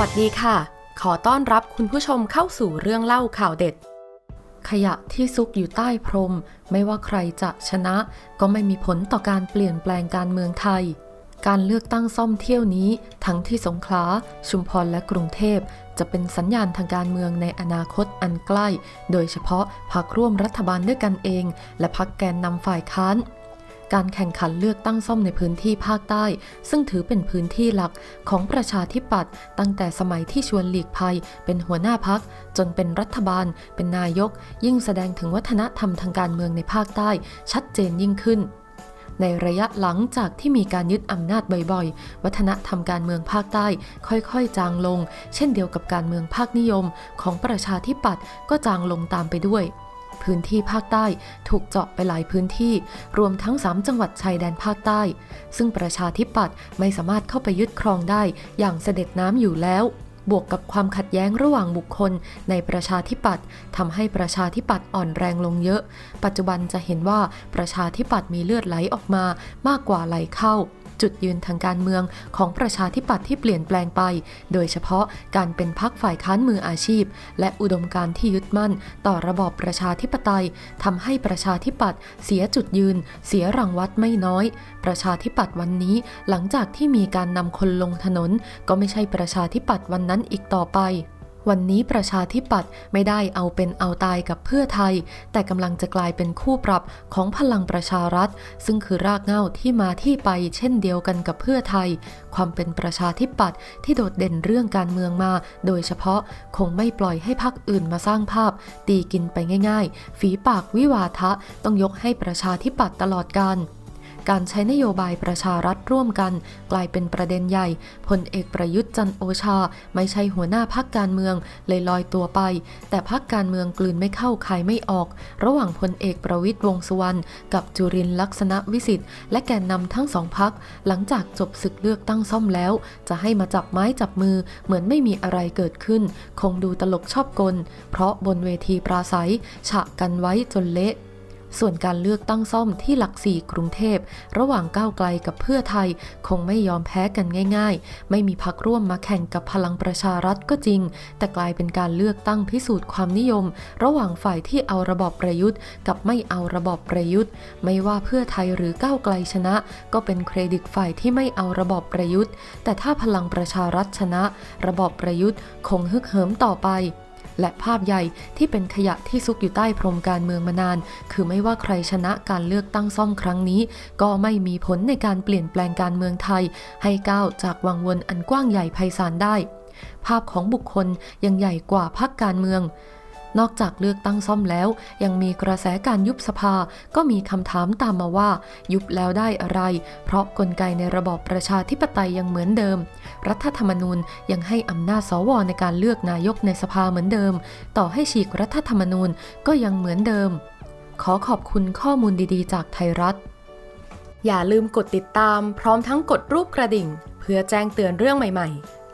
วัสดีค่ะ ขอต้อนรับคุณผู้ชมเข้าสู่เรื่องเล่าข่าวเด็ด ขยะที่ซุกอยู่ใต้พรม ไม่ว่าใครจะชนะก็ไม่มีผลต่อการเปลี่ยนแปลงการเมืองไทย การเลือกตั้งซ่อมเที่ยวนี้ ทั้งที่สงขลา ชุมพรและกรุงเทพ จะเป็นสัญญาณทางการเมืองในอนาคตอันใกล้ โดยเฉพาะพรรคร่วมรัฐบาลด้วยกันเอง และพรรคแกนนำฝ่ายค้าน การแข่งขันเลือกตั้งซ่อมในพื้นที่ภาคใต้ ซึ่งถือเป็นพื้นที่หลักของประชาธิปัตย์ตั้งแต่สมัยที่ชวนหลีกภัย เป็นหัวหน้าพัก จนเป็นรัฐบาล เป็นนายก ยิ่งแสดงถึงวัฒนธรรมทางการเมืองในภาคใต้ ชัดเจนยิ่งขึ้นในระยะหลังจากที่มีการยึดอำนาจบ่อยๆ วัฒนธรรมการเมืองภาคใต้ ค่อยๆ จางลง เช่นเดียวกับการเมืองภาคนิยมของประชาธิปัตย์ก็จางลงตามไปด้วย พื้นที่ภาคใต้ถูกเจาะไปหลายพื้นที่ รวมทั้ง 3 จังหวัดชายแดนภาคใต้ ซึ่งประชาธิปัตย์ไม่สามารถเข้าไปยึดครองได้อย่างเสด็จน้ำอยู่แล้วบวกกับความขัดแย้งระหว่างบุคคลในประชาธิปัตย์ทำให้ประชาธิปัตย์อ่อนแรงลงเยอะ ปัจจุบันจะเห็นว่าประชาธิปัตย์มีเลือดไหลออกมามากกว่าไหลเข้า จุดยืนทางการเมืองของประชาธิปัตย์ที่เปลี่ยนแปลงไป โดยเฉพาะการเป็นพักฝ่ายค้านมืออาชีพ และอุดมการณ์ที่ยึดมั่น ต่อระบอบประชาธิปไตยทำให้ประชาธิปัตย์เสียจุดยืน เสียรางวัลไม่น้อย ประชาธิปัตย์วันนี้หลังจากที่มีการนำคนลงถนน ก็ไม่ใช่ประชาธิปัตย์วันนั้นอีกต่อไป วันนี้ประชาธิปัตย์ไม่ได้เอาเป็นเอาตายกับเพื่อไทย แต่กำลังจะกลายเป็นคู่ปรับของพลังประชารัฐ ซึ่งคือรากเหง้าที่มาที่ไปเช่นเดียวกันกับเพื่อไทย ความเป็นประชาธิปัตย์ที่โดดเด่นเรื่องการเมืองมา โดยเฉพาะคงไม่ปล่อยให้พรรคอื่นมาสร้างภาพ ตีกินไปง่าย ๆ ฝีปากวิวาทะต้องยกให้ประชาธิปัตย์ตลอดกาล การใช้นโยบายประชารัฐร่วมกัน กลายเป็นประเด็นใหญ่พลเอกประยุทธ์จันโอชา ไม่ใช่หัวหน้าพักการเมืองเลยลอยตัวไป แต่พักการเมืองกลืนไม่เข้าคายไม่ออก ระหว่างพลเอกประวิตยวงษ์สุวรรณกับจุรินทร์ลักษณะวิสิทธิ์และแกนนำทั้งสองพัก หลังจากจบศึกเลือกตั้งซ่อมแล้ว จะให้มาจับไม้จับมือเหมือนไม่มีอะไรเกิดขึ้น คงดูตลกชอบกล เพราะบนเวทีปราศัยฉะกันไว้จนเละ ส่วนการเลือกตั้งซ่อมที่หลักสี่กรุงเทพ ระหว่างก้าวไกลกับเพื่อไทย คงไม่ยอมแพ้กันง่าย ๆ ไม่มีพักร่วมมาแข่งกับพลังประชารัฐก็จริง แต่กลายเป็นการเลือกตั้งพิสูจน์ความนิยม ระหว่างฝ่ายที่เอาระบอบประยุทธ์ กับไม่เอาระบอบประยุทธ์ ไม่ว่าเพื่อไทยหรือก้าวไกลชนะ ก็เป็นเครดิตฝ่ายที่ไม่เอาระบอบประยุทธ์ แต่ถ้าพลังประชารัฐชนะ ระบอบประยุทธ์ คงฮึกเหิมต่อไป และภาพใหญ่ที่เป็นขยะที่ซุกอยู่ใต้พรมการเมืองมานาน คือไม่ว่าใครชนะการเลือกตั้งซ่อมครั้งนี้ ก็ไม่มีผลในการเปลี่ยนแปลงการเมืองไทย ให้ก้าวจากวังวนอันกว้างใหญ่ไพศาลได้ ภาพของบุคคลยังใหญ่กว่าพรรคการเมือง นอกจากเลือกตั้งซ่อมแล้ว ยังมีกระแสการยุบสภาก็มีคำถามตามมาว่า ยุบแล้วได้อะไร เพราะกลไกในระบอบประชาธิปไตยยังเหมือนเดิม รัฐธรรมนูญยังให้อำนาจสวในการเลือกนายกในสภาเหมือนเดิม ต่อให้ฉีกรัฐธรรมนูญก็ยังเหมือนเดิม ขอขอบคุณข้อมูลดีๆ จากไทยรัฐ อย่าลืมกดติดตาม พร้อมทั้งกดรูปกระดิ่ง เพื่อแจ้งเตือนเรื่องใหม่ ๆ